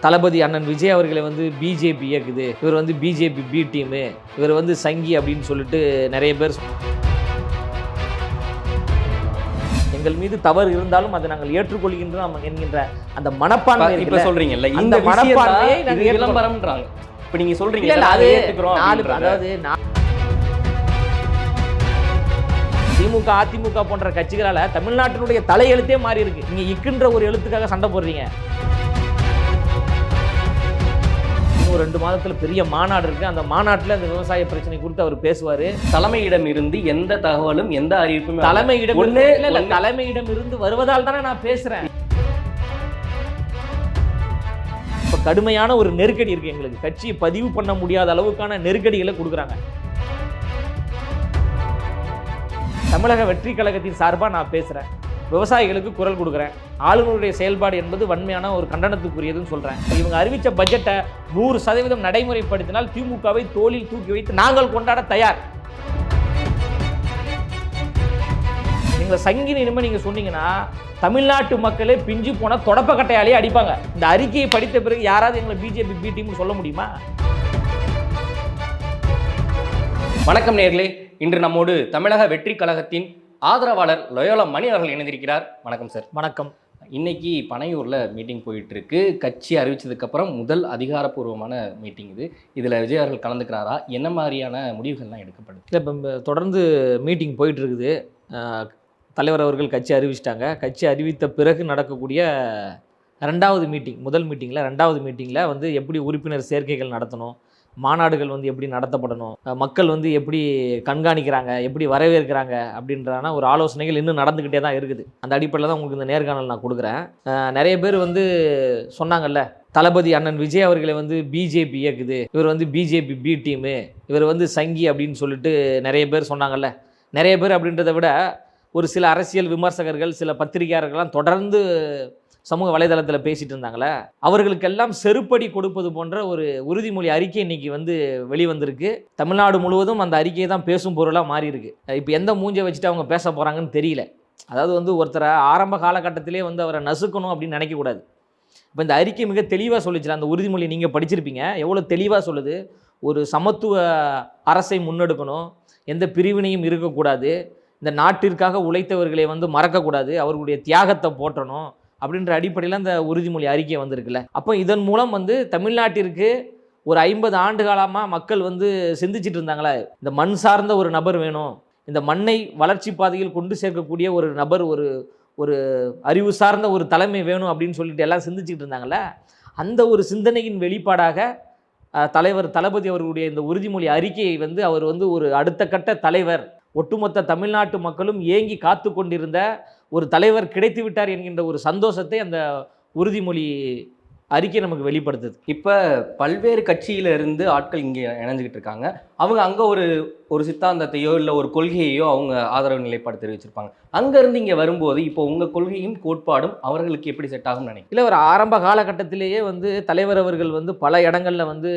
தளபதி அண்ணன் விஜய் அவர்களை வந்து பிஜேபி இயக்குது. இவர் வந்து பிஜேபி பி டீமு இவர் வந்து சங்கி அப்படின்னு சொல்லிட்டு நிறைய பேர் எங்கள் மீது தவறு இருந்தாலும் அதை நாங்கள் ஏற்றுக்கொள்கின்றோம் என்கின்ற அந்த மனப்பான்மை இப்ப சொல்றீங்கல்ல இந்த மனப்பான்மையை விளம்பரம்ன்றாங்க. இப்ப நீங்க சொல்றீங்க அது. அதாவது நா- திமுக அதிமுக போன்ற கட்சிகளால தமிழ்நாட்டினுடைய தலையெழுத்தே மாறி இருக்கு நீங்க இக்குன்ற ஒரு எழுத்துக்காக சண்டை போடுறீங்க. இன்னும் ரெண்டு மாதத்துல பெரிய மாநாடு இருக்கு. அந்த மாநாட்டுல அந்த விவசாய பிரச்சனை குறித்து அவர் பேசுவாரு. தலைமையிடம் இருந்து எந்த தகவலும் எந்த அறிவிப்பும் தலைமையிடம் இருந்து- இல்ல தலைமையிடம் இருந்து வருவதால் தானே நான் பேசுறேன். இப்ப கடுமையான ஒரு நெருக்கடி இருக்கு எங்களுக்கு. கட்சியை பதிவு பண்ண முடியாத அளவுக்கான நெருக்கடிகளை கொடுக்குறாங்க. தமிழக வெற்றி கழகத்தின் சார்பா நான் பேசுறேன். விவசாயிகளுக்கு குரல் கொடுக்குறேன். ஆளுநருடைய செயல்பாடு என்பது வன்மையான ஒரு கண்டனத்துக்குரியதுன்னு சொல்கிறேன் இவங்க அறிவித்த பட்ஜெட்டை நூறு சதவீதம் நடைமுறைப்படுத்தினால் திமுகவை தோளில் தூக்கி வைத்து நாங்கள் கொண்டாட தயார். நீங்கள் சங்கினி இனிமே நீங்கள் சொன்னீங்கன்னா தமிழ்நாட்டு மக்களே பிஞ்சு போன தொடப்ப கட்டையாலேயே அடிப்பாங்க. இந்த அறிக்கையை படித்த பிறகு யாராவது எங்களை பிஜேபி பி டீம்னு சொல்ல முடியுமா? வணக்கம் நேர்களே. இன்று நம்மோடு தமிழக வெற்றி கழகத்தின் ஆதரவாளர் லொயோலா மணி அவர்கள் இணைந்திருக்கிறார். வணக்கம் சார் வணக்கம். இன்னைக்கு பனையூர்ல மீட்டிங் போயிட்டு இருக்கு கட்சி அறிவிச்சதுக்கு அப்புறம் முதல் அதிகாரப்பூர்வமான மீட்டிங் இது. இதுல விஜய் அவர்கள் கலந்துக்கிறாரா? என்ன மாதிரியான முடிவுகள்லாம் எடுக்கப்படுது? இல்லை இப்போ தொடர்ந்து மீட்டிங் போயிட்டு இருக்குது தலைவர் அவர்கள் கட்சி அறிவிச்சிட்டாங்க. கட்சி அறிவித்த பிறகு நடக்கக்கூடிய ரெண்டாவது மீட்டிங் முதல் மீட்டிங்கில் ரெண்டாவது மீட்டிங்கில் வந்து எப்படி உறுப்பினர் சேர்க்கைகள் நடத்தணும் மாநாடுகள் வந்து எப்படி நடத்தப்படணும்? மக்கள் வந்து எப்படி கண்காணிக்கிறாங்க? எப்படி வரவேற்கிறாங்க? அப்படின்றதான ஒரு ஆலோசனைகள் இன்னும் நடந்துக்கிட்டே தான் இருக்குது. அந்த அடிப்படையில் தான் உங்களுக்கு இந்த நேர்காணல் நான் கொடுக்குறேன். நிறைய பேர் வந்து சொன்னாங்கல்ல தளபதி அண்ணன் விஜய் அவர்களை வந்து பிஜேபி இயக்குது. இவர் வந்து பிஜேபி பி டீமு இவர் வந்து சங்கி அப்படின்னு சொல்லிட்டு நிறைய பேர் சொன்னாங்கல்ல. நிறைய பேர் அப்படின்றத விட ஒரு சில அரசியல் விமர்சகர்கள் சில பத்திரிகையாளர்கள்லாம் தொடர்ந்து சமூக வலைதளத்தில் பேசிட்டு இருந்தாங்களே அவர்களுக்கெல்லாம் செருப்படி கொடுப்பது போன்ற ஒரு உறுதிமொழி அறிக்கை இன்னைக்கு வந்து வெளிவந்திருக்கு. தமிழ்நாடு முழுவதும் அந்த அறிக்கையை தான் பேசும் பொருளாக மாறி இருக்கு இப்போ எந்த மூஞ்சை வச்சுட்டு அவங்க பேச போகிறாங்கன்னு தெரியல. அதாவது வந்து ஒருத்தரை ஆரம்ப காலகட்டத்திலே வந்து அவரை நசுக்கணும் அப்படின்னு நினைக்கக்கூடாது இப்போ இந்த அறிக்கை மிக தெளிவாக சொல்லிச்சுல அந்த உறுதிமொழி நீங்கள் படிச்சிருப்பீங்க. எவ்வளோ தெளிவாக சொல்லுது? ஒரு சமத்துவ அரசை முன்னெடுக்கணும். எந்த பிரிவினையும் இருக்கக்கூடாது. இந்த நாட்டிற்காக உழைத்தவர்களை வந்து மறக்கக்கூடாது. அவர்களுடைய தியாகத்தை போற்றணும். அப்படின்ற அடிப்படையில் அந்த உறுதிமொழி அறிக்கை வந்திருக்குல்ல. அப்போ இதன் மூலம் வந்து தமிழ்நாட்டிற்கு ஒரு ஐம்பது ஆண்டு காலமாக மக்கள் வந்து சிந்திச்சிட்டு இருந்தாங்களா? இந்த மண் சார்ந்த ஒரு நபர் வேணும். இந்த மண்ணை வளர்ச்சி பாதையில் கொண்டு சேர்க்கக்கூடிய ஒரு நபர் ஒரு ஒரு அறிவு சார்ந்த ஒரு தலைமை வேணும் அப்படின்னு சொல்லிட்டு எல்லாம் சிந்திச்சுட்டு இருந்தாங்கல்ல? அந்த ஒரு சிந்தனையின் வெளிப்பாடாக தலைவர் தளபதி அவர்களுடைய இந்த உறுதிமொழி அறிக்கையை வந்து அவர் வந்து ஒரு அடுத்த கட்ட தலைவர் ஒட்டுமொத்த தமிழ்நாட்டு மக்களும் ஏங்கி காத்து கொண்டிருந்த ஒரு தலைவர் கிடைத்து விட்டார் என்கின்ற ஒரு சந்தோஷத்தை அந்த உறுதிமொழி அறிக்கை நமக்கு வெளிப்படுத்துது. இப்ப பல்வேறு கட்சியில இருந்து ஆட்கள் இங்க இணைஞ்சுக்கிட்டு இருக்காங்க. அவங்க அங்க ஒரு ஒரு சித்தாந்தத்தையோ இல்ல ஒரு கொள்கையையோ அவங்க ஆதரவு நிலைப்பாடு தெரிவிச்சிருப்பாங்க. அங்க இருந்து இங்க வரும்போது இப்போ உங்க கொள்கையும் கோட்பாடும் அவர்களுக்கு எப்படி செட் ஆகும்னு நினைக்கிறேன் இல்லை ஒரு ஆரம்ப காலகட்டத்திலேயே வந்து தலைவர் அவர்கள் வந்து பல இடங்களில் வந்து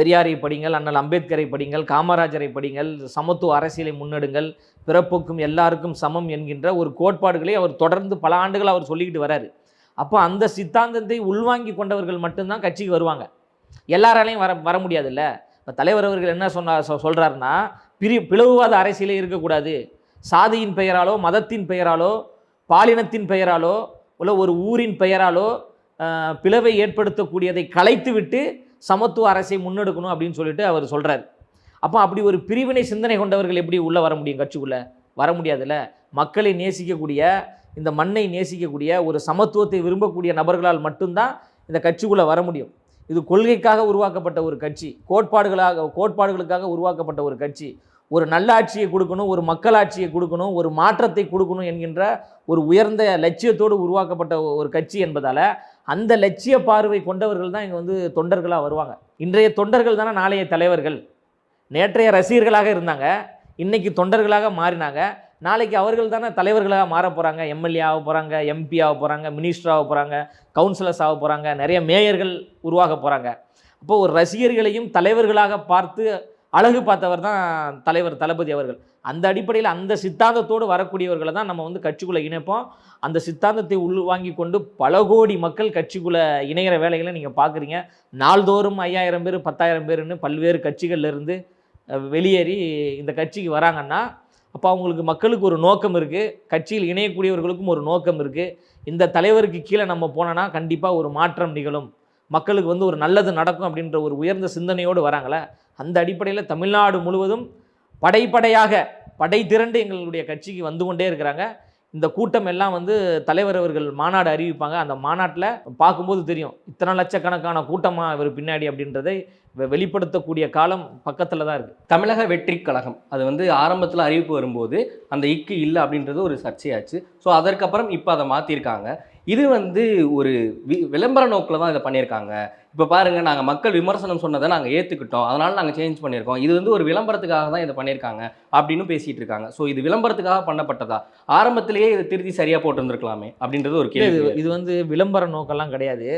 பெரியாரை படிங்கள் அண்ணல் அம்பேத்கரை படிங்கள் காமராஜரை படிங்கள் சமத்துவ அரசியலை முன்னெடுங்கள் பிறப்புக்கும் எல்லாருக்கும் சமம் என்கின்ற ஒரு கோட்பாடுகளை அவர் தொடர்ந்து பல ஆண்டுகள் அவர் சொல்லிக்கிட்டு வராரு. அப்போ அந்த சித்தாந்தத்தை உள்வாங்கி கொண்டவர்கள் மட்டும்தான் கட்சிக்கு வருவாங்க. எல்லாராலையும் வர வர முடியாதுல்ல. இப்போ தலைவர் அவர்கள் என்ன சொன்னா சொ- பிரி பிளவுவாத அரசியலே இருக்கக்கூடாது. சாதியின் பெயராலோ மதத்தின் பெயராலோ பாலினத்தின் பெயராலோ உள்ள ஒரு ஊரின் பெயராலோ பிளவை ஏற்படுத்தக்கூடியதை கலைத்துவிட்டு சமத்துவ அரசை முன்னெடுக்கணும் அப்படின்னு சொல்லிட்டு அவர் சொல்கிறார் அப்போ அப்படி ஒரு பிரிவினை சிந்தனை கொண்டவர்கள் எப்படி உள்ளே வர முடியும் கட்சிக்குள்ளே? வர முடியாதுல்ல. மக்களை நேசிக்கக்கூடிய இந்த மண்ணை நேசிக்கக்கூடிய ஒரு சமத்துவத்தை விரும்பக்கூடிய நபர்களால் மட்டும்தான் இந்த கட்சிக்குள்ளே வர முடியும். இது கொள்கைக்காக உருவாக்கப்பட்ட ஒரு கட்சி. கோட்பாடுகளாக கோட்பாடுகளுக்காக உருவாக்கப்பட்ட ஒரு கட்சி. ஒரு நல்லாட்சியை கொடுக்கணும் ஒரு மக்களாட்சியை கொடுக்கணும் ஒரு மாற்றத்தை கொடுக்கணும் என்கின்ற ஒரு உயர்ந்த லட்சியத்தோடு உருவாக்கப்பட்ட ஒரு கட்சி என்பதால் அந்த லட்சிய பார்வை கொண்டவர்கள் தான் இங்கே வந்து தொண்டர்களாக வருவாங்க. இன்றைய தொண்டர்கள் தானே நாளைய தலைவர்கள். நேற்றைய ரசிகர்களாக இருந்தாங்க. இன்றைக்கி தொண்டர்களாக மாறினாங்க. நாளைக்கு அவர்கள் தானே தலைவர்களாக மாற போகிறாங்க எம்எல்ஏ ஆக போகிறாங்க எம்பி ஆக போகிறாங்க மினிஸ்டர் ஆக போகிறாங்க கவுன்சிலர்ஸ் ஆக போகிறாங்க நிறைய மேயர்கள் உருவாக போகிறாங்க அப்போது ஒரு ரசிகர்களையும் தலைவர்களாக பார்த்து அழகு பார்த்தவர் தான் தலைவர் தளபதி அவர்கள். அந்த அடிப்படையில் அந்த சித்தாந்தத்தோடு வரக்கூடியவர்களை தான் நம்ம வந்து கட்சிக்குள்ளே இணைப்போம். அந்த சித்தாந்தத்தை உள் வாங்கி கொண்டு பல கோடி மக்கள் கட்சிக்குள்ளே இணைகிற வேலைகளை நீங்கள் பார்க்குறீங்க. நாள்தோறும் ஐயாயிரம் பேர் பத்தாயிரம் பேருன்னு பல்வேறு கட்சிகள்லேருந்து வெளியேறி இந்த கட்சிக்கு வராங்கன்னா அப்போ அவங்களுக்கு மக்களுக்கு ஒரு நோக்கம் இருக்குது கட்சியில் இணையக்கூடியவர்களுக்கும் ஒரு நோக்கம் இருக்குது இந்த தலைவருக்கு கீழே நம்ம போனோன்னா கண்டிப்பாக ஒரு மாற்றம் நிகழும். மக்களுக்கு வந்து ஒரு நல்லது நடக்கும் அப்படின்ற ஒரு உயர்ந்த சிந்தனையோடு வராங்களே அந்த அடிப்படையில் தமிழ்நாடு முழுவதும் படைப்படையாக படை திரண்டு எங்களுடைய கட்சிக்கு வந்து கொண்டே இருக்கிறாங்க. இந்த கூட்டம் எல்லாம் வந்து தலைவர் அவர்கள் மாநாடு அறிவிப்பாங்க. அந்த மாநாட்டில் பார்க்கும்போது தெரியும் இத்தனை லட்சக்கணக்கான கூட்டமாக இவர் பின்னாடி அப்படின்றதை வெளிப்படுத்தக்கூடிய காலம் பக்கத்தில் தான் இருக்குது தமிழக வெற்றி கழகம் அது வந்து ஆரம்பத்தில் அறிவிப்பு வரும்போது அந்த இக்கு இல்லை அப்படின்றது ஒரு சர்ச்சையாச்சு. ஸோ அதற்கப்புறம் இப்போ அதை மாற்றிருக்காங்க இது வந்து ஒரு வி- விளம்பர நோக்கில் தான் இதை பண்ணியிருக்காங்க. இப்போ பாருங்க நாங்கள் மக்கள் விமர்சனம் சொன்னதை நாங்கள் ஏற்றுக்கிட்டோம் அதனால நாங்கள் சேஞ்ச் பண்ணியிருக்கோம். இது வந்து ஒரு விளம்பரத்துக்காக தான் இதை பண்ணியிருக்காங்க அப்படின்னு பேசிட்டு இருக்காங்க. ஸோ இது விளம்பரத்துக்காக பண்ணப்பட்டதா? ஆரம்பத்திலேயே இதை திருத்தி சரியாக போட்டிருந்திருக்கலாமே அப்படின்றது ஒரு கேள்வி. இது வந்து விளம்பர நோக்கம்லாம் கிடையாது.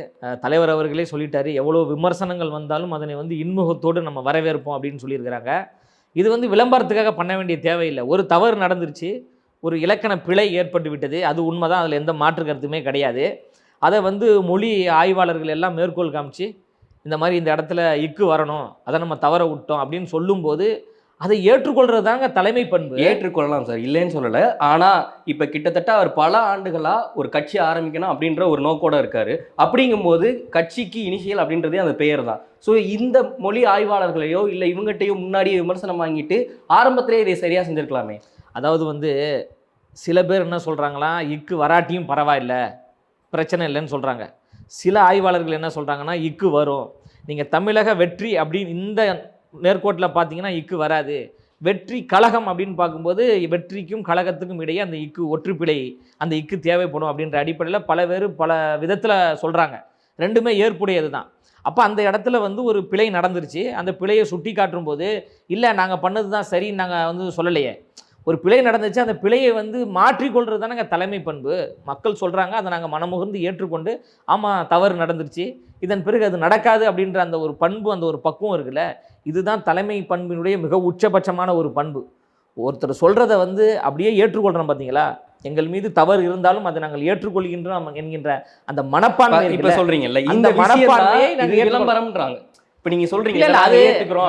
தலைவர் அவர்களே சொல்லிட்டாரு எவ்வளோ விமர்சனங்கள் வந்தாலும் அதனை வந்து இன்முகத்தோடு நம்ம வரவேற்போம் அப்படின்னு சொல்லியிருக்கிறாங்க. இது வந்து விளம்பரத்துக்காக பண்ண வேண்டிய தேவையில்லை. ஒரு தவறு நடந்துருச்சு. ஒரு இலக்கண பிழை ஏற்பட்டு விட்டது. அது உண்மைதான். அதில் எந்த மாற்று கருத்துமே கிடையாது. அதை வந்து மொழி ஆய்வாளர்கள் எல்லாம் மேற்கோள் காமிச்சு இந்த மாதிரி இந்த இடத்துல இக்கு வரணும் அதை நம்ம தவற விட்டோம் அப்படின்னு சொல்லும்போது அதை ஏற்றுக்கொள்றது தாங்க தலைமை பண்பு. ஏற்றுக்கொள்ளலாம் சார். இல்லைன்னு சொல்லலை. ஆனால் இப்போ கிட்டத்தட்ட அவர் பல ஆண்டுகளாக ஒரு கட்சி ஆரம்பிக்கணும் அப்படின்ற ஒரு நோக்கோட இருக்கார். அப்படிங்கும்போது கட்சிக்கு இனிஷியல் அப்படின்றதே அந்த பெயர் தான் ஸோ இந்த மொழி ஆய்வாளர்களையோ இல்லை இவங்ககிட்டயோ முன்னாடியே விமர்சனம் வாங்கிட்டு ஆரம்பத்திலே இதை சரியாக செஞ்சிருக்கலாமே? அதாவது வந்து சில பேர் என்ன சொல்கிறாங்களா இக்கு வராட்டியும் பரவாயில்ல பிரச்சனை இல்லைன்னு சொல்கிறாங்க சில ஆய்வாளர்கள் என்ன சொல்கிறாங்கன்னா இக்கு வரும். நீங்கள் தமிழக வெற்றி அப்படின்னு இந்த நேர்கோட்டில் பார்த்தீங்கன்னா இக்கு வராது. வெற்றி கழகம் அப்படின்னு பார்க்கும்போது வெற்றிக்கும் கழகத்துக்கும் இடையே அந்த இக்கு ஒற்றுப்பிழை அந்த இக்கு தேவைப்படும் அப்படின்ற அடிப்படையில் பல பேர் பல விதத்தில் சொல்கிறாங்க ரெண்டுமே ஏற்புடையது தான் அப்போ அந்த இடத்துல வந்து ஒரு பிழை நடந்துருச்சு. அந்த பிழையை சுட்டி காட்டும் போது இல்லை நாங்கள் பண்ணது தான் சரின்னு நாங்கள் வந்து சொல்லலையே. ஒரு பிழை நடந்துச்சு அந்த பிழையை வந்து மாற்றிக்கொள்றது தானங்க தலைமை பண்பு. மக்கள் சொல்கிறாங்க அதை நாங்கள் மனமுகர்ந்து ஏற்றுக்கொண்டு ஆமாம் தவறு நடந்துருச்சு இதன் பிறகு அது நடக்காது அப்படின்ற அந்த ஒரு பண்பு அந்த ஒரு பக்குவம் இருக்குல்ல இதுதான் தலைமை பண்பினுடைய மிக உச்சபட்சமான ஒரு பண்பு. ஒருத்தர் சொல்கிறத வந்து அப்படியே ஏற்றுக்கொள்கிறோம் பார்த்தீங்களா எங்கள் மீது தவறு இருந்தாலும் அதை நாங்கள் ஏற்றுக்கொள்கின்றோம் என்கின்ற அந்த மனப்பான்மை இப்ப சொல்றீங்கல்ல இந்த மனப்பான்மையை மனப்பான்மையை நாங்க ஏற்றுக்கொள்ள- விளம்பரம்ன்றாங்க. இப்போ நீங்க நாங்க அது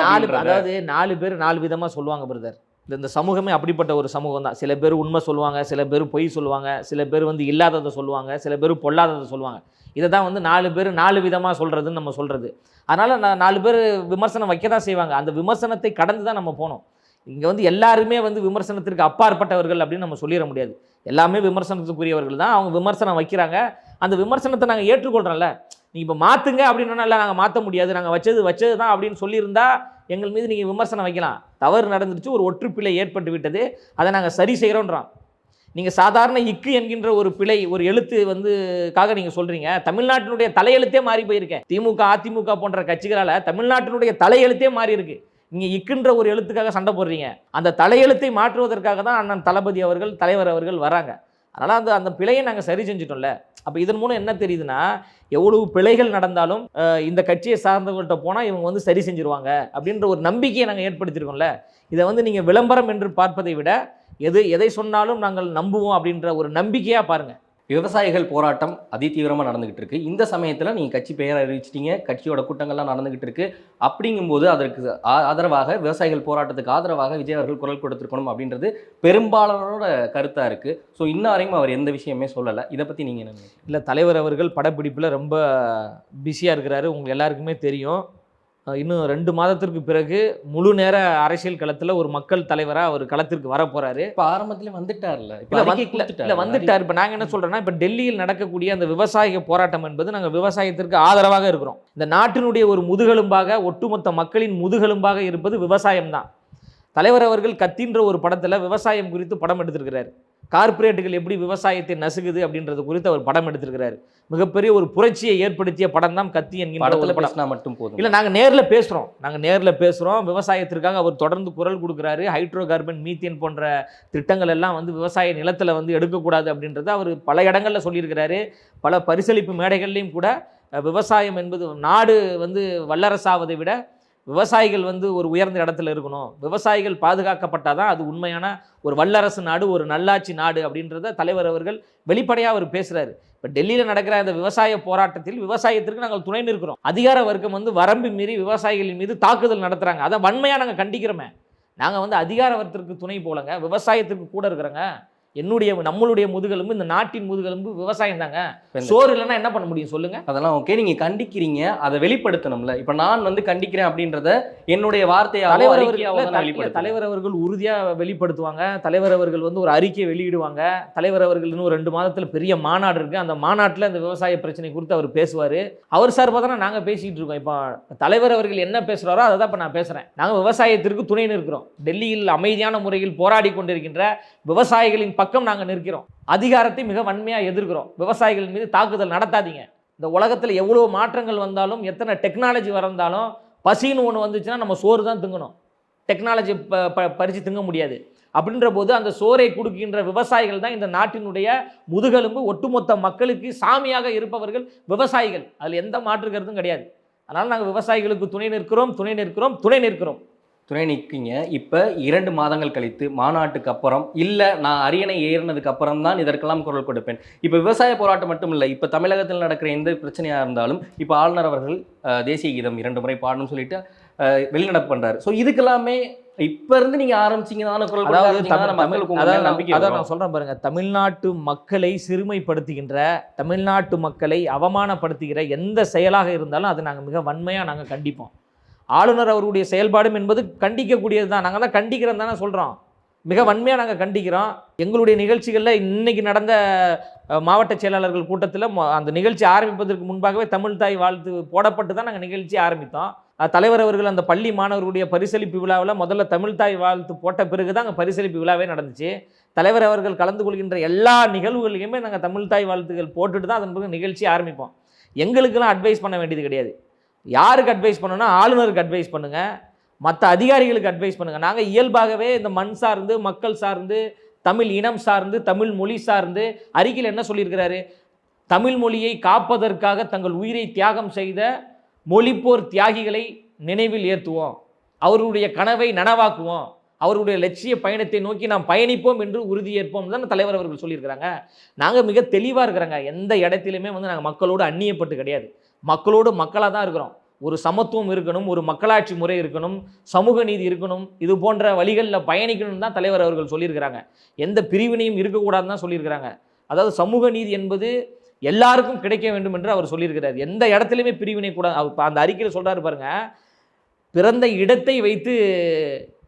நாலு. அதாவது நாலு பேர் நாலு விதமாக சொல்லுவாங்க பிரதர் இந்த இந்த சமூகமே அப்படிப்பட்ட ஒரு சமூகம் தான் சில பேர் உண்மை சொல்லுவாங்க சில பேர் பொய் சொல்லுவாங்க சில பேர் வந்து இல்லாததை சொல்லுவாங்க சில பேர் பொல்லாததை சொல்லுவாங்க. இதை தான் வந்து நாலு பேர் நாலு விதமாக சொல்கிறதுன்னு நம்ம சொல்கிறது அதனால் நான் நாலு பேர் விமர்சனம் வைக்க தான் செய்வாங்க. அந்த விமர்சனத்தை கடந்து தான் நம்ம போனோம். இங்கே வந்து எல்லாருமே வந்து விமர்சனத்திற்கு அப்பாற்பட்டவர்கள் அப்படின்னு நம்ம சொல்லிட முடியாது. எல்லாமே விமர்சனத்துக்குரியவர்கள் தான். அவங்க விமர்சனம் வைக்கிறாங்க. அந்த விமர்சனத்தை நாங்கள் ஏற்றுக்கொள்கிறோம்ல நீங்கள் இப்போ மாற்றுங்க அப்படின்னா நாங்கள் மாற்ற முடியாது. நாங்கள் வச்சது வச்சது தான் அப்படின்னு சொல்லியிருந்தா எங்கள் மீது நீங்கள் விமர்சனம் வைக்கலாம். தவறு நடந்துருச்சு ஒரு ஒற்றுப்பிழை ஏற்பட்டு விட்டது. அதை நாங்கள் சரி செய்கிறோன்றான் நீங்கள் சாதாரண இக்கு என்கின்ற ஒரு பிழை ஒரு எழுத்து வந்து காக நீங்கள் சொல்கிறீங்க தமிழ்நாட்டினுடைய தலையெழுத்தே மாறி போயிருக்கேன். திமுக அதிமுக போன்ற கட்சிகளால் தமிழ்நாட்டினுடைய தலையெழுத்தே மாறி இருக்கு. நீங்கள் இக்குன்ற ஒரு எழுத்துக்காக சண்டை போடுறீங்க. அந்த தலையெழுத்தை மாற்றுவதற்காக தான் அண்ணன் தளபதி அவர்கள் தலைவர் அவர்கள் வராங்க. அதனால் அந்த அந்த பிழையை நாங்கள் சரி செஞ்சிட்டோம்ல. அப்போ இதன் மூலம் என்ன தெரியுதுன்னா எவ்வளவு பிழைகள் நடந்தாலும் இந்த கட்சியை சார்ந்தவங்கள்ட்ட போனால் இவங்க வந்து சரி செஞ்சுருவாங்க அப்படின்ற ஒரு நம்பிக்கையை நாங்கள் ஏற்படுத்தியிருக்கோம்ல. இதை வந்து நீங்கள் விளம்பரம் என்று பார்ப்பதை விட எது எதை சொன்னாலும் நாங்கள் நம்புவோம் அப்படின்ற ஒரு நம்பிக்கையாக பாருங்கள் விவசாயிகள் போராட்டம் அதிதீவிரமாக நடந்துகிட்டு இருக்கு. இந்த சமயத்தில் நீங்கள் கட்சி பெயர் அறிவிச்சிட்டீங்க கட்சியோட கூட்டங்கள்லாம் நடந்துகிட்டு இருக்கு. அப்படிங்கும்போது அதற்கு ஆ- ஆதரவாக விவசாயிகள் போராட்டத்துக்கு ஆதரவாக விஜய் அவர்கள் குரல் கொடுத்துருக்கணும் அப்படின்றது பெரும்பாலானோட கருத்தாக இருக்கு. ஸோ இன்ன வரைக்கும் அவர் எந்த விஷயமே சொல்லலை. இதை பற்றி நீங்கள் என்ன இல்லை தலைவர் அவர்கள் படப்பிடிப்பில் ரொம்ப பிஸியாக இருக்கிறாரு. உங்களுக்கு எல்லாருக்குமே தெரியும். இன்னும் ரெண்டு மாதத்திற்கு பிறகு முழு நேர அரசியல் களத்தில் ஒரு மக்கள் தலைவராக அவர் களத்திற்கு வர போகிறாரு இப்போ ஆரம்பத்திலே வந்துட்டார்ல. இல்ல வந்துட்டார். இப்போ நாங்கள் என்ன சொல்றோம்னா இப்போ டெல்லியில் நடக்கக்கூடிய அந்த விவசாய போராட்டம் என்பது நாங்கள் விவசாயத்திற்கு ஆதரவாக இருக்கிறோம். இந்த நாட்டினுடைய ஒரு முதுகெலும்பாக ஒட்டுமொத்த மக்களின் முதுகெலும்பாக இருப்பது விவசாயம்தான். தலைவர் அவர்கள் கத்தின்ற ஒரு படத்தில் விவசாயம் குறித்து படம் எடுத்திருக்கிறார். கார்ப்பரேட்டுகள் எப்படி விவசாயத்தை நசுகுது அப்படின்றது குறித்து அவர் படம் எடுத்திருக்கிறார். மிகப்பெரிய ஒரு புரட்சியை ஏற்படுத்திய படம் தான் கத்தி என்கின்ற படம். மட்டும் போதும். இல்லை நாங்கள் நேரில் பேசுகிறோம் நாங்கள் நேரில் பேசுகிறோம் விவசாயத்திற்காக அவர் தொடர்ந்து குரல் கொடுக்குறாரு. ஹைட்ரோ கார்பன் மீத்தேன் போன்ற திட்டங்கள் எல்லாம் வந்து விவசாய நிலத்தில் வந்து எடுக்கக்கூடாது அப்படின்றத அவர் பல இடங்களில் சொல்லியிருக்கிறாரு. பல பரிசளிப்பு மேடைகள்லையும் கூட விவசாயம் என்பது நாடு வந்து வல்லரசாவதை விட விவசாயிகள் வந்து ஒரு உயர்ந்த இடத்துல இருக்கணும். விவசாயிகள் பாதுகாக்கப்பட்டால் தான் அது உண்மையான ஒரு வல்லரசு நாடு ஒரு நல்லாட்சி நாடு அப்படின்றத தலைவர் அவர்கள் வெளிப்படையாக அவர் பேசுகிறாரு இப்போ டெல்லியில் நடக்கிற அந்த விவசாய போராட்டத்தில் விவசாயத்திற்கு நாங்கள் துணை நிற்கிறோம். அதிகார வர்க்கம் வந்து வரம்பு மீறி விவசாயிகளின் மீது தாக்குதல் நடத்துகிறாங்க அதை வன்மையாக நாங்கள் கண்டிக்கிறோமே. நாங்கள் வந்து அதிகார வர்க்கத்திற்கு துணை போலங்க. விவசாயத்துக்கு கூட இருக்கிறோங்க. என்னுடைய நம்மளுடைய முதுகெலும்பு இந்த நாட்டின் முதுகெலும்பு விவசாயம் தாங்க. சோறு இல்லைன்னா என்ன பண்ண முடியும் சொல்லுங்க? அதெல்லாம் ஓகே நீங்க கண்டிக்கிறீங்க அதை வெளிப்படுத்தணும்ல. இப்ப நான் வந்து கண்டிக்கிறேன் அப்படின்றத என்னுடைய வார்த்தையாவோ தலைவர் அவர்கள் தலைவர் உறுதியா வெளிப்படுத்துவாங்க. தலைவர் அவர்கள் வந்து ஒரு அறிக்கை வெளியிடுவாங்க. தலைவர் அவர்கள் இன்னும் ரெண்டு மாதத்துல பெரிய மாநாடு இருக்கு. அந்த மாநாட்டுல அந்த விவசாய பிரச்சனை குறித்து அவர் பேசுவாரு. அவர் சார்பாக தானே நாங்க பேசிட்டு இருக்கோம். இப்போ தலைவர் அவர்கள் என்ன பேசுறாரோ அதை தான் இப்போ நான் பேசுறேன். நாங்க விவசாயத்திற்கு துணை நிற்கிறோம் டெல்லியில் அமைதியான முறையில் போராடி கொண்டிருக்கின்ற விவசாயிகளின் பக்கம் பக்கம் நாங்கள் நிற்கிறோம். அதிகாரத்தை மிக வன்மையாக எதிர்க்கிறோம். விவசாயிகள் மீது தாக்குதல் நடத்தாதீங்க. இந்த உலகத்தில் எவ்வளோ மாற்றங்கள் வந்தாலும் எத்தனை டெக்னாலஜி வந்தாலும் பசின்னு ஒன்று வந்துச்சுன்னா நம்ம சோறு தான் திங்கணும். டெக்னாலஜி ப ப பறித்து திங்க முடியாது. அப்படின்ற போது அந்த சோறை கொடுக்கின்ற விவசாயிகள் தான் இந்த நாட்டினுடைய முதுகெலும்பு ஒட்டுமொத்த மக்களுக்கு சாமியாக இருப்பவர்கள் விவசாயிகள். அதில் எந்த மாற்று கருத்தும் கிடையாது. அதனால் நாங்கள் விவசாயிகளுக்கு துணை நிற்கிறோம் துணை நிற்கிறோம் துணை நிற்கிறோம். துணை நிற்கீங்க இப்ப இரண்டு மாதங்கள் கழித்து மாநாட்டுக்கு அப்புறம் இல்ல நான் அரியணை ஏறினதுக்கு அப்புறம் தான் இதற்கெல்லாம் குரல் கொடுப்பேன். இப்ப விவசாய போராட்டம் மட்டும் இல்ல இப்ப தமிழகத்தில் நடக்கிற எந்த பிரச்சனையா இருந்தாலும் இப்ப ஆளுநர் அவர்கள் தேசிய கீதம் இரண்டு முறை பாடணும்னு சொல்லிட்டு வெளிநடப்பு பண்றாரு. சோ இதுக்கெல்லாமே இப்ப இருந்து நீங்க ஆரம்பிச்சீங்க தானே குரல் அதாவது நான் சொல்கிறேன் பாருங்க தமிழ்நாட்டு மக்களை சிறுமைப்படுத்துகின்ற தமிழ்நாட்டு மக்களை அவமானப்படுத்துகிற எந்த செயலாக இருந்தாலும் அதை நாங்கள் மிக வன்மையாக நாங்கள் கண்டிப்போம். ஆளுநர் அவருடைய செயல்பாடும் என்பது கண்டிக்கக்கூடியது தான். நாங்கள் தான் கண்டிக்கிறோம் தானே சொல்கிறோம் மிக வன்மையாக நாங்கள் கண்டிக்கிறோம். எங்களுடைய நிகழ்ச்சிகளில் இன்றைக்கி நடந்த மாவட்ட செயலாளர்கள் கூட்டத்தில் அந்த நிகழ்ச்சி ஆரம்பிப்பதற்கு முன்பாகவே தமிழ் தாய் வாழ்த்து போடப்பட்டு தான் நாங்கள் நிகழ்ச்சி ஆரம்பித்தோம். தலைவர் அவர்கள் அந்த பள்ளி மாணவர்களுடைய பரிசளிப்பு விழாவில் முதல்ல தமிழ் தாய் வாழ்த்து போட்ட பிறகு தான் அங்கே பரிசளிப்பு விழாவே நடந்துச்சு. தலைவர் அவர்கள் கலந்து கொள்கின்ற எல்லா நிகழ்வுகளையுமே நாங்கள் தமிழ் தாய் வாழ்த்துகள் போட்டுட்டு தான் அதன் பிறகு நிகழ்ச்சி ஆரம்பிப்போம். எங்களுக்கெல்லாம் அட்வைஸ் பண்ண வேண்டியது கிடையாது. யாருக்கு அட்வைஸ் பண்ணணும்னா ஆளுநருக்கு அட்வைஸ் பண்ணுங்கள் மற்ற அதிகாரிகளுக்கு அட்வைஸ் பண்ணுங்கள் நாங்கள் இயல்பாகவே இந்த மண் சார்ந்து மக்கள் சார்ந்து தமிழ் இனம் சார்ந்து தமிழ் மொழி சார்ந்து அறிக்கையில் என்ன சொல்லியிருக்கிறாரு? தமிழ் மொழியை காப்பதற்காக தங்கள் உயிரை தியாகம் செய்த மொழிப்போர் தியாகிகளை நினைவில் ஏற்றுவோம். அவர்களுடைய கனவை நனவாக்குவோம். அவருடைய லட்சிய பயணத்தை நோக்கி நாம் பயணிப்போம் என்று உறுதியேற்போம் தான் தலைவர் அவர்கள் சொல்லியிருக்கிறாங்க. நாங்கள் மிக தெளிவாக இருக்கிறாங்க. எந்த இடத்திலுமே வந்து நாங்கள் மக்களோடு அந்நியப்பட்டு கிடையாது. மக்களோடு மக்களாக தான் இருக்கிறோம். ஒரு சமத்துவம் இருக்கணும் ஒரு மக்களாட்சி முறை இருக்கணும் சமூக நீதி இருக்கணும் இது போன்ற வழிகளில் பயணிக்கணும் தான் தலைவர் அவர்கள் சொல்லியிருக்கிறாங்க. எந்த பிரிவினையும் இருக்கக்கூடாதுன்னு தான் சொல்லியிருக்கிறாங்க. அதாவது சமூக நீதி என்பது எல்லாருக்கும் கிடைக்க வேண்டும் என்று அவர் சொல்லியிருக்கிறார். எந்த இடத்துலையுமே பிரிவினை கூட அந்த அறிக்கையில் சொல்றாரு பாருங்க. பிறந்த இடத்தை வைத்து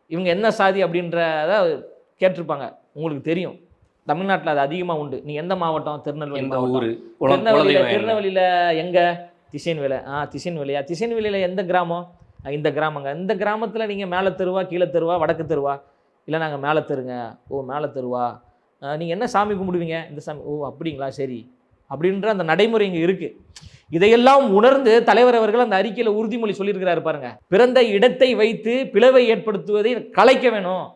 இவங்க என்ன சாதி அப்படின்றத கேட்டிருப்பாங்க. உங்களுக்கு தெரியும். தமிழ்நாட்டில் அது அதிகமாக உண்டு. நீ எந்த மாவட்டம்? திருநெல்வேலி எந்த மாவட்டம். குல- திருநெல்வேலியில் குலதெய்வம் திசைன் வேலை. ஆ திசைன் வேலையா? திசைன் வேலையில் எந்த கிராமம்? இந்த கிராமங்க. இந்த கிராமத்தில் நீங்கள் மேலே தெருவா கீழே தெருவா வடக்கு தெருவா? இல்லை நாங்கள் மேலே தெருங்க. ஓ மேலே தெருவா? நீங்கள் என்ன சாமி கும்பிடுவீங்க? இந்த சாமி ஓ அப்படிங்களா? சரி. அப்படின்ற அந்த நடைமுறை இங்கே இருக்குது இதையெல்லாம் உணர்ந்து தலைவர் அவர்கள் அந்த அறிக்கையில் உறுதிமொழி சொல்லியிருக்கிறாரு பாருங்க. பிறந்த இடத்தை வைத்து பிளவை ஏற்படுத்துவதை கலைக்க வேணும்.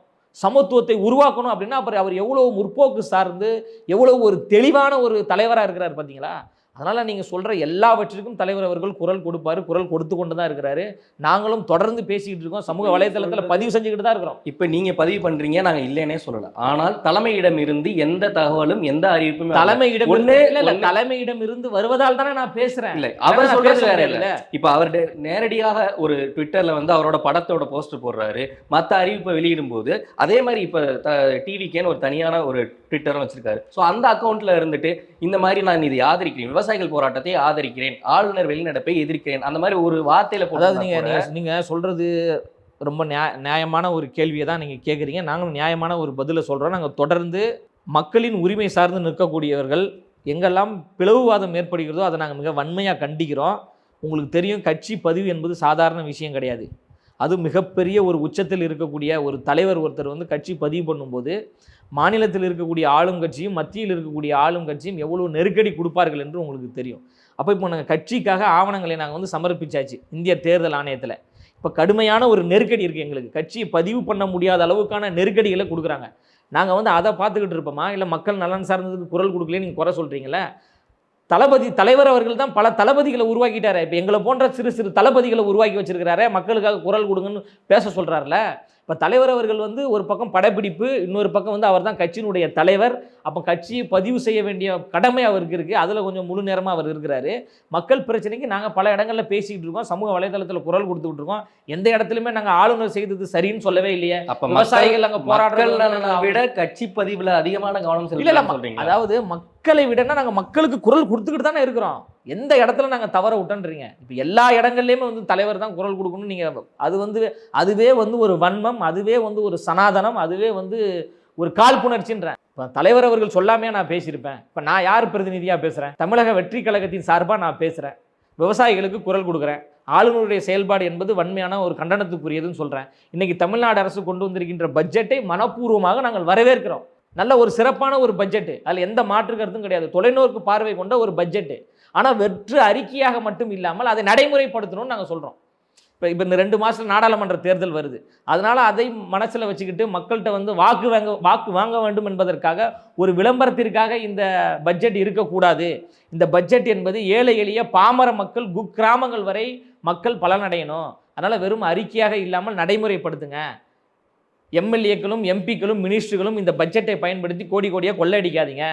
சமத்துவத்தை உருவாக்கணும் அப்படின்னா அப்புறம் அவர் எவ்வளோ முற்போக்கு சார்ந்து எவ்வளோ ஒரு தெளிவான ஒரு தலைவராக இருக்கிறார் பார்த்தீங்களா அதனால் நீங்கள் சொல்கிற எல்லாவற்றிற்கும் தலைவர் அவர்கள் குரல் கொடுப்பாரு குரல் கொடுத்து கொண்டு தான் இருக்கிறாரு. நாங்களும் தொடர்ந்து பேசிக்கிட்டு இருக்கோம். சமூக வலைதளத்தில் பதிவு செஞ்சுக்கிட்டு தான் இருக்கிறோம். இப்ப நீங்க பதிவு பண்றீங்க நாங்க இல்லைன்னே சொல்லல. ஆனால் தலைமையிடம் இருந்து எந்த தகவலும் எந்த அறிவிப்புமே. தலைமையிடம் இல்ல தலைமையிடம் இருந்து வருவதால் தானே நான் பேசுறேன். இல்ல அவர் பேச வேற இல்ல. இப்ப அவர் நேரடியாக ஒரு ட்விட்டர்ல வந்து அவரோட படத்தோட போஸ்டர் போடுறாரு. மத்த அறிவிப்பை வெளியிடும் போது அதே மாதிரி இப்ப டிவிக்கேன்னு ஒரு தனியான ஒரு ட்விட்டரும் வச்சிருக்காரு. ஸோ அந்த அக்கௌண்ட்ல இருந்துட்டு இந்த மாதிரி நான் இதை ஆதரிக்கிறேன். விவசாயிகள் போராட்டத்தை ஆதரிக்கிறேன் ஆளுநர் வெளிநடப்பை எதிர்க்கிறேன். அந்த மாதிரி ஒரு வார்த்தையில அதாவது நீங்க நீங்க சொல்றது ரொம்ப நியா நியாயமான ஒரு கேள்வியை தான் நீங்க கேட்குறீங்க நாங்களும் நியாயமான ஒரு பதிலை சொல்றோம். நாங்க தொடர்ந்து மக்களின் உரிமை சார்ந்து நிற்கக்கூடியவர்கள் எங்கெல்லாம் பிளவுவாதம் ஏற்படுகிறதோ அதை நாங்கள் மிக வன்மையாக கண்டிக்கிறோம். உங்களுக்கு தெரியும் கட்சி பதிவு என்பது சாதாரண விஷயம் கிடையாது. அது மிகப்பெரிய ஒரு உச்சத்தில் இருக்கக்கூடிய ஒரு தலைவர் ஒருத்தர் வந்து கட்சி பதிவு பண்ணும்போது மாநிலத்தில் இருக்கக்கூடிய ஆளும் கட்சியும் மத்தியில் இருக்கக்கூடிய ஆளும் கட்சியும் எவ்வளோ நெருக்கடி கொடுப்பார்கள் என்று உங்களுக்கு தெரியும். அப்போ இப்போ நாங்கள் கட்சிக்காக ஆவணங்களை நாங்கள் வந்து சமர்ப்பிச்சாச்சு இந்திய தேர்தல் ஆணையத்தில். இப்போ கடுமையான ஒரு நெருக்கடி இருக்குது எங்களுக்கு. கட்சியை பதிவு பண்ண முடியாத அளவுக்கான நெருக்கடிகளை கொடுக்குறாங்க. நாங்கள் வந்து அதை பார்த்துக்கிட்டு இருப்போமா? இல்லை மக்கள் நலன் சார்ந்ததுக்கு குரல் கொடுக்கலையே நீங்கள் குறை சொல்கிறீங்களே தளபதி தலைவர் அவர்கள் தான் பல தளபதிகளை உருவாக்கிட்டாரு. இப்போ எங்களை போன்ற சிறு சிறு தளபதிகளை உருவாக்கி வச்சிருக்கிறாரு. மக்களுக்காக குரல் கொடுங்கன்னு பேச சொல்கிறாருல இப்போ தலைவர் அவர்கள் வந்து ஒரு பக்கம் படப்பிடிப்பு இன்னொரு பக்கம் வந்து அவர் தான் கட்சியினுடைய தலைவர். அப்போ கட்சியை பதிவு செய்ய வேண்டிய கடமை அவருக்கு இருக்குது அதில் கொஞ்சம் முழு நேரமாக அவர் இருக்கிறாரு. மக்கள் பிரச்சனைக்கு நாங்கள் பல இடங்களில் பேசிக்கிட்டு இருக்கோம். சமூக வலைதளத்தில் குரல் கொடுத்துக்கிட்டு இருக்கோம். எந்த இடத்துலையுமே நாங்கள் ஆளுநர் செய்தது சரின்னு சொல்லவே இல்லையே. அப்ப விவசாயிகள் அங்கே நலனை விட கட்சி பதிவுல அதிகமான கவனம் இல்ல அதாவது மக்களை விடனா நாங்க மக்களுக்கு குரல் கொடுத்துக்கிட்டு தானே இருக்கிறோம். எந்த இடத்துல நாங்கள் தவற விட்டோன்றீங்க? இப்போ எல்லா இடங்கள்லையுமே வந்து தலைவர் தான் குரல் கொடுக்கணும் நீங்கள் அது வந்து அதுவே வந்து ஒரு வன்மம் அதுவே வந்து ஒரு சனாதனம் அதுவே வந்து ஒரு காழ்ப்புணர்ச்சின்றேன். இப்போ தலைவர் அவர்கள் சொல்லாமே நான் பேசியிருப்பேன். இப்போ நான் யார் பிரதிநிதியாக பேசுகிறேன் தமிழக வெற்றி கழகத்தின் சார்பாக நான் பேசுகிறேன் விவசாயிகளுக்கு குரல் கொடுக்குறேன். ஆளுநருடைய செயல்பாடு என்பது வன்மையான ஒரு கண்டனத்துக்குரியதுன்னு சொல்கிறேன் இன்றைக்கி தமிழ்நாடு அரசு கொண்டு வந்திருக்கின்ற பட்ஜெட்டை மனப்பூர்வமாக நாங்கள் வரவேற்கிறோம். நல்ல ஒரு சிறப்பான ஒரு பட்ஜெட்டு. அதில் எந்த மாற்று கருத்தும் கிடையாது. தொலைநோக்கு பார்வை கொண்ட ஒரு பட்ஜெட்டு. ஆனால் வெற்று அறிக்கையாக மட்டும் இல்லாமல் அதை நடைமுறைப்படுத்தணும்னு நாங்கள் சொல்கிறோம் இப்போ இப்போ இந்த ரெண்டு மாதத்தில் நாடாளுமன்ற தேர்தல் வருது. அதனால் அதை மனசில் வச்சுக்கிட்டு மக்கள்கிட்ட வந்து வாக்கு வாங்க வாக்கு வாங்க வேண்டும் என்பதற்காக ஒரு விளம்பரத்திற்காக இந்த பட்ஜெட் இருக்கக்கூடாது. இந்த பட்ஜெட் என்பது ஏழை எளிய பாமர மக்கள் குக்கிராமங்கள் வரை மக்கள் பலனடையணும். அதனால் வெறும் அறிக்கையாக இல்லாமல் நடைமுறைப்படுத்துங்க. எம்எல்ஏக்களும் எம்பிக்களும் மினிஸ்டர்களும் இந்த பட்ஜெட்டை பயன்படுத்தி கோடி கோடியாக கொள்ளையடிக்காதீங்க.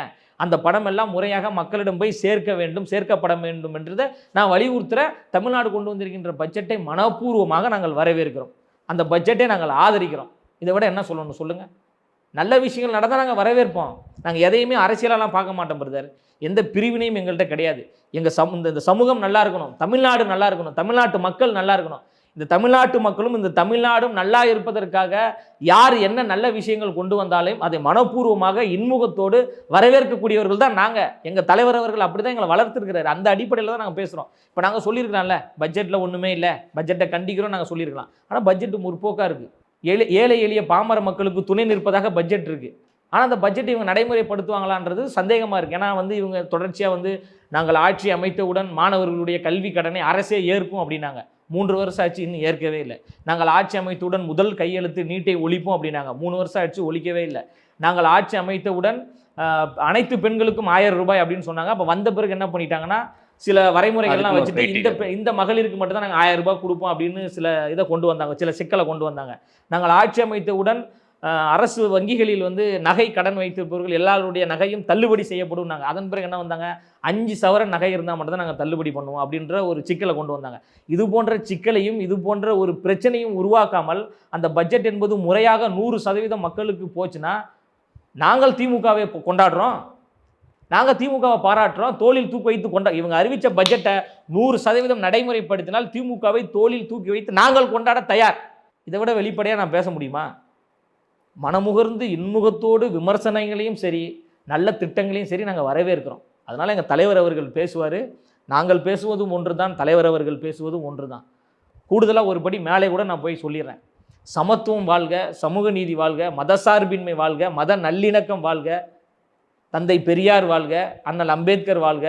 அந்த படம் எல்லாம் முறையாக மக்களிடம் போய் சேர்க்க வேண்டும் சேர்க்கப்பட வேண்டும் என்றதை நான் வலியுறுத்துகிற தமிழ்நாடு கொண்டு வந்திருக்கின்ற பட்ஜெட்டை மனப்பூர்வமாக நாங்கள் வரவேற்கிறோம். அந்த பட்ஜெட்டை நாங்கள் ஆதரிக்கிறோம். இதை விட என்ன சொல்லணும் சொல்லுங்கள் நல்ல விஷயங்கள் நடந்தால் நாங்கள் வரவேற்போம். நாங்கள் எதையுமே அரசியலெல்லாம் பார்க்க மாட்டோம் பிரதர் எந்த பிரிவினையும் எங்கள்கிட்ட கிடையாது. எங்கள் சமூ இந்த இந்த சமூகம் நல்லா இருக்கணும் தமிழ்நாடு நல்லா இருக்கணும் தமிழ்நாட்டு மக்கள் நல்லா இருக்கணும். இந்த தமிழ்நாட்டு மக்களும் இந்த தமிழ்நாடும் நல்லா இருப்பதற்காக யார் என்ன நல்ல விஷயங்கள் கொண்டு வந்தாலும் அதை மனப்பூர்வமாக இன்முகத்தோடு வரவேற்கக்கூடியவர்கள் தான் நாங்கள் எங்கள் தலைவர் அவர்கள் அப்படி தான் எங்களை வளர்த்துருக்கிறாரு. அந்த அடிப்படையில் தான் நாங்கள் பேசுகிறோம் இப்போ நாங்கள் சொல்லியிருக்கலாம்ல பட்ஜெட்டில் ஒன்றுமே இல்லை. பட்ஜெட்டை கண்டிக்கிறோம் நாங்கள் சொல்லியிருக்கலாம். ஆனால் பட்ஜெட்டு முற்போக்காக இருக்குது ஏழை ஏழை எளிய பாமர மக்களுக்கு துணை நிற்பதாக பட்ஜெட் இருக்குது ஆனால் அந்த பட்ஜெட் இவங்க நடைமுறைப்படுத்துவாங்களான்றது சந்தேகமாக இருக்குது ஏன்னா வந்து இவங்க தொடர்ச்சியாக வந்து நாங்கள் ஆட்சி அமைத்தவுடன் மாணவர்களுடைய கல்வி கடனை அரசே ஏற்கும் அப்படின்னாங்க. மூன்று வருஷம் ஆச்சு இன்னும் ஏற்கவே இல்லை. நாங்கள் ஆட்சி அமைத்தவுடன் முதல் கையெழுத்து நீட்டை ஒழிப்போம் அப்படின்னாங்க. மூணு வருஷம் ஆச்சு ஒழிக்கவே இல்லை. நாங்கள் ஆட்சி அமைத்தவுடன் அனைத்து பெண்களுக்கும் ஆயிரம் ரூபாய் அப்படின்னு சொன்னாங்க. அப்போ வந்த பிறகு என்ன பண்ணிட்டாங்கன்னா சில வரைமுறைகள்லாம் வச்சுட்டு இந்த இந்த மகளிருக்கு மட்டும் தான் நாங்கள் ஆயிரம் ரூபாய் கொடுப்போம் அப்படின்னு சில இதை கொண்டு வந்தாங்க சில சிக்கலை கொண்டு வந்தாங்க. நாங்கள் ஆட்சி அமைத்தவுடன் அரசு வங்கிகளில் வந்து நகை கடன் வைத்திருப்பவர்கள் எல்லாருடைய நகையும் தள்ளுபடி செய்யப்படும் நாங்கள் அதன் பிறகு என்ன வந்தாங்க? அஞ்சு சவரன் நகை இருந்தால் மட்டும்தான் நாங்கள் தள்ளுபடி பண்ணுவோம் அப்படின்ற ஒரு சிக்கலை கொண்டு வந்தாங்க. இது போன்ற சிக்கலையும் இது போன்ற ஒரு பிரச்சனையும் உருவாக்காமல் அந்த பட்ஜெட் என்பது முறையாக நூறு சதவீதம் மக்களுக்கு போச்சுன்னா நாங்கள் திமுகவை இப்போ கொண்டாடுறோம். நாங்கள் திமுகவை பாராட்டுறோம். தோளில் தூக்கி வைத்து கொண்டா இவங்க அறிவித்த பட்ஜெட்டை நூறு சதவீதம் நடைமுறைப்படுத்தினால் திமுகவை தோளில் தூக்கி வைத்து நாங்கள் கொண்டாட தயார். இதை விட வெளிப்படையாக நான் பேச முடியுமா? மனமுகர்ந்து இன்முகத்தோடு விமர்சனங்களையும் சரி நல்ல திட்டங்களையும் சரி நாங்கள் வரவேற்கிறோம். அதனால் எங்கள் தலைவர் அவர்கள் பேசுவார். நாங்கள் பேசுவதும் ஒன்று தான் தலைவர் அவர்கள் பேசுவதும் ஒன்று தான் கூடுதலாக ஒரு படி மேலே கூட நான் போய் சொல்லிடுறேன். சமத்துவம் வாழ்க சமூக நீதி வாழ்க மதசார்பின்மை வாழ்க மத நல்லிணக்கம் வாழ்க தந்தை பெரியார் வாழ்க அண்ணல் அம்பேத்கர் வாழ்க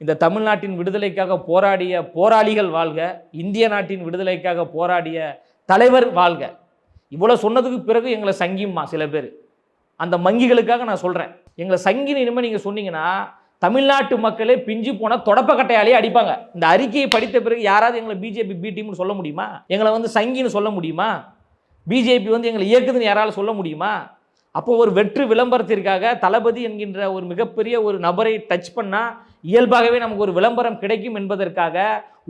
இந்த தமிழ்நாட்டின் விடுதலைக்காக போராடிய போராளிகள் வாழ்க இந்திய நாட்டின் விடுதலைக்காக போராடிய தலைவர் வாழ்க. இவ்வளோ சொன்னதுக்கு பிறகு எங்களை சங்கிம்மா சில பேர். அந்த மங்கிகளுக்காக நான் சொல்கிறேன் எங்களை சங்கின்னு இனிமேல் நீங்கள் சொன்னீங்கன்னா தமிழ்நாட்டு மக்களே பிஞ்சு போன தொடப்பக்கட்டையாலே அடிப்பாங்க. இந்த அறிக்கையை படித்த பிறகு யாராவது எங்களை பிஜேபி பி டீம்னு சொல்ல முடியுமா? எங்களை வந்து சங்கின்னு சொல்ல முடியுமா? பிஜேபி வந்து எங்களை இயக்குதுன்னு யாரால சொல்ல முடியுமா? அப்போ ஒரு வெற்று விளம்பரத்திற்காக தளபதி என்கின்ற ஒரு மிகப்பெரிய ஒரு நபரை டச் பண்ணால் இயல்பாகவே நமக்கு ஒரு விளம்பரம் கிடைக்கும் என்பதற்காக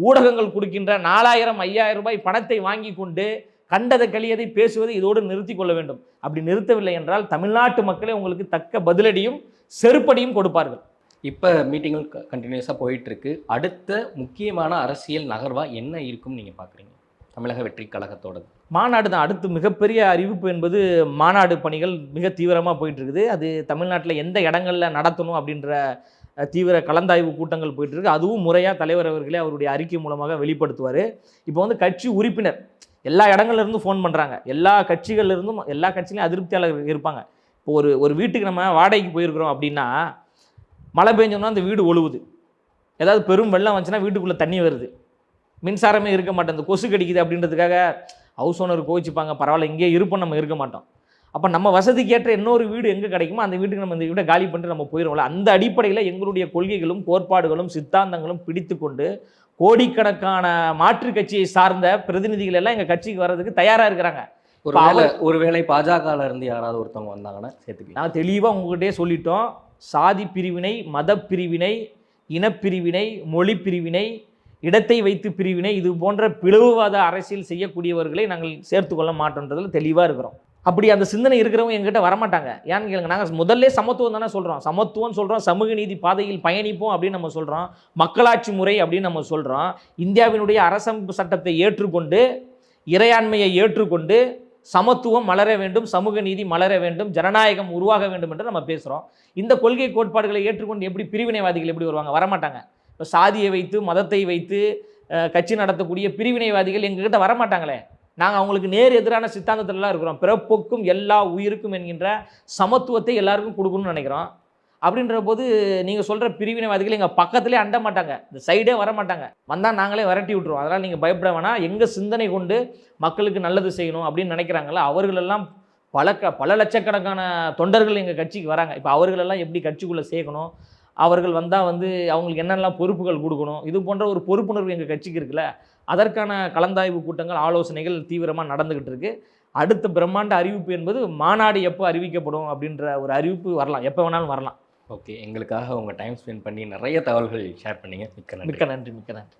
ஊடகங்கள் கொடுக்கின்ற நாலாயிரம் ஐயாயிரம் ரூபாய் பணத்தை வாங்கி கொண்டு கண்டதை கழியதை பேசுவதை இதோடு நிறுத்தி கொள்ள வேண்டும். அப்படி நிறுத்தவில்லை என்றால் தமிழ்நாட்டு மக்களே உங்களுக்கு தக்க பதிலடியும் செருப்படியும் கொடுப்பார்கள். இப்போ மீட்டிங்கள் கண்டினியூஸாக போயிட்டு இருக்கு அடுத்த முக்கியமான அரசியல் நகர்வா என்ன இருக்கும் நீங்க பாக்குறீங்க? தமிழக வெற்றி கழகத்தோடது. மாநாடு தான். அடுத்து மிகப்பெரிய அறிவிப்பு என்பது மாநாடு பணிகள் மிக தீவிரமாக போயிட்டு இருக்குது அது தமிழ்நாட்டில் எந்த இடங்கள்ல நடத்தணும் அப்படின்ற தீவிர கலந்தாய்வு கூட்டங்கள் போயிட்டு இருக்கு அதுவும் முறையாக தலைவர் அவர்களே அவருடைய அறிக்கை மூலமாக வெளிப்படுத்துவார். இப்போ வந்து கட்சி உறுப்பினர் எல்லா இடங்கள்லேருந்தும் ஃபோன் பண்ணுறாங்க எல்லா கட்சிகள்லேருந்தும் எல்லா கட்சியிலையும் அதிருப்தியாளர்கள் இருப்பாங்க. இப்போ ஒரு ஒரு வீட்டுக்கு நம்ம வாடகைக்கு போயிருக்கிறோம் அப்படின்னா மழை பெஞ்சோம்னா அந்த வீடு ஒழுவுது. ஏதாவது பெரும் வெள்ளம் வந்துச்சுன்னா வீட்டுக்குள்ளே தண்ணி வருது. மின்சாரமே இருக்க மாட்டேன் இந்த கொசு கடிக்குது அப்படின்றதுக்காக ஹவுஸ் ஓனர் கோவிச்சுப்பாங்க. பரவாயில்ல இங்கேயே இருப்போம் நம்ம இருக்க மாட்டோம். அப்போ நம்ம வசதிக்கு ஏற்ற இன்னொரு வீடு எங்கே கிடைக்குமோ அந்த வீட்டுக்கு நம்ம இந்த வீட்டை காலி பண்ணிட்டு நம்ம போயிடுவோம்ல. அந்த அடிப்படையில் எங்களுடைய கொள்கைகளும் கோட்பாடுகளும் சித்தாந்தங்களும் பிடித்து கொண்டு கோடிக்கணக்கான மாற்று கட்சியை சார்ந்த பிரதிநிதிகள் எல்லாம் எங்கள் கட்சிக்கு வர்றதுக்கு தயாராக இருக்கிறாங்க. ஒருவேளை ஒருவேளை பாஜகல இருந்து யாராவது ஒருத்தவங்க வந்தாங்கன்னா சேர்த்துக்கலாம் நான் தெளிவாக உங்ககிட்டயே சொல்லிட்டோம். சாதி பிரிவினை மத பிரிவினை இனப்பிரிவினை மொழி பிரிவினை இடத்தை வைத்து பிரிவினை இது போன்ற பிளவுவாத அரசியல் செய்யக்கூடியவர்களை நாங்கள் சேர்த்துக்கொள்ள மாட்டோன்றதில் தெளிவாக இருக்கிறோம். அப்படி அந்த சிந்தனை இருக்கிறவங்க எங்கிட்ட வரமாட்டாங்க. ஏன்னு கேளுங்க நாங்கள் முதல்ல சமத்துவம் தானே சொல்கிறோம் சமத்துவம் சொல்கிறோம் சமூக நீதி பாதையில் பயணிப்போம் அப்படின்னு நம்ம சொல்கிறோம் மக்களாட்சி முறை அப்படின்னு நம்ம சொல்கிறோம் இந்தியாவினுடைய அரசமைப்பு சட்டத்தை ஏற்றுக்கொண்டு இறையாண்மையை ஏற்றுக்கொண்டு சமத்துவம் மலர வேண்டும் சமூக நீதி மலர வேண்டும் ஜனநாயகம் உருவாக வேண்டும் என்று நம்ம பேசுகிறோம் இந்த கொள்கை கோட்பாடுகளை ஏற்றுக்கொண்டு எப்படி பிரிவினைவாதிகள் எப்படி வருவாங்க? வரமாட்டாங்க. இப்போ சாதியை வைத்து மதத்தை வைத்து கட்சி நடத்தக்கூடிய பிரிவினைவாதிகள் எங்ககிட்ட வரமாட்டாங்களே. நாங்கள் அவங்களுக்கு நேர் எதிரான சித்தாந்தத்திலலாம் இருக்கிறோம். பிறப்புக்கும் எல்லா உயிருக்கும் என்கின்ற சமத்துவத்தை எல்லாருக்கும் கொடுக்கணும்னு நினைக்கிறோம். அப்படின்ற போது நீங்கள் சொல்கிற பிரிவினைவாதிகள் எங்கள் பக்கத்துலேயே அண்ட மாட்டாங்க. இந்த சைடே வர மாட்டாங்க வந்தால் நாங்களே விரட்டி விட்ருவோம் அதனால் நீங்கள் பயப்பட வேணாம் எங்கள் சிந்தனை கொண்டு மக்களுக்கு நல்லது செய்யணும் அப்படின்னு நினைக்கிறாங்களா அவர்களெல்லாம் பல க பல லட்சக்கணக்கான தொண்டர்கள் எங்கள் கட்சிக்கு வராங்க. இப்போ அவர்களெல்லாம் எப்படி கட்சிக்குள்ளே சேர்க்கணும்? அவர்கள் வந்தால் வந்து அவங்களுக்கு என்னெல்லாம் பொறுப்புகள் கொடுக்கணும்? இது போன்ற ஒரு பொறுப்புணர்வு எங்கள் கட்சிக்கு இருக்குல்ல அதற்கான கலந்தாய்வு கூட்டங்கள் ஆலோசனைகள் தீவிரமாக நடந்துக்கிட்டு இருக்கு. அடுத்த பிரம்மாண்ட அறிவிப்பு என்பது மாநாடு எப்போ அறிவிக்கப்படும் அப்படின்ற ஒரு அறிவிப்பு வரலாம். எப்போ வேணாலும் வரலாம். ஓகே எங்களுக்காக உங்க டைம் ஸ்பெண்ட் பண்ணி நிறைய தகவல்கள் ஷேர் பண்ணீங்க. மிக்க நன்றி. மிக்க நன்றி மிக்க நன்றி.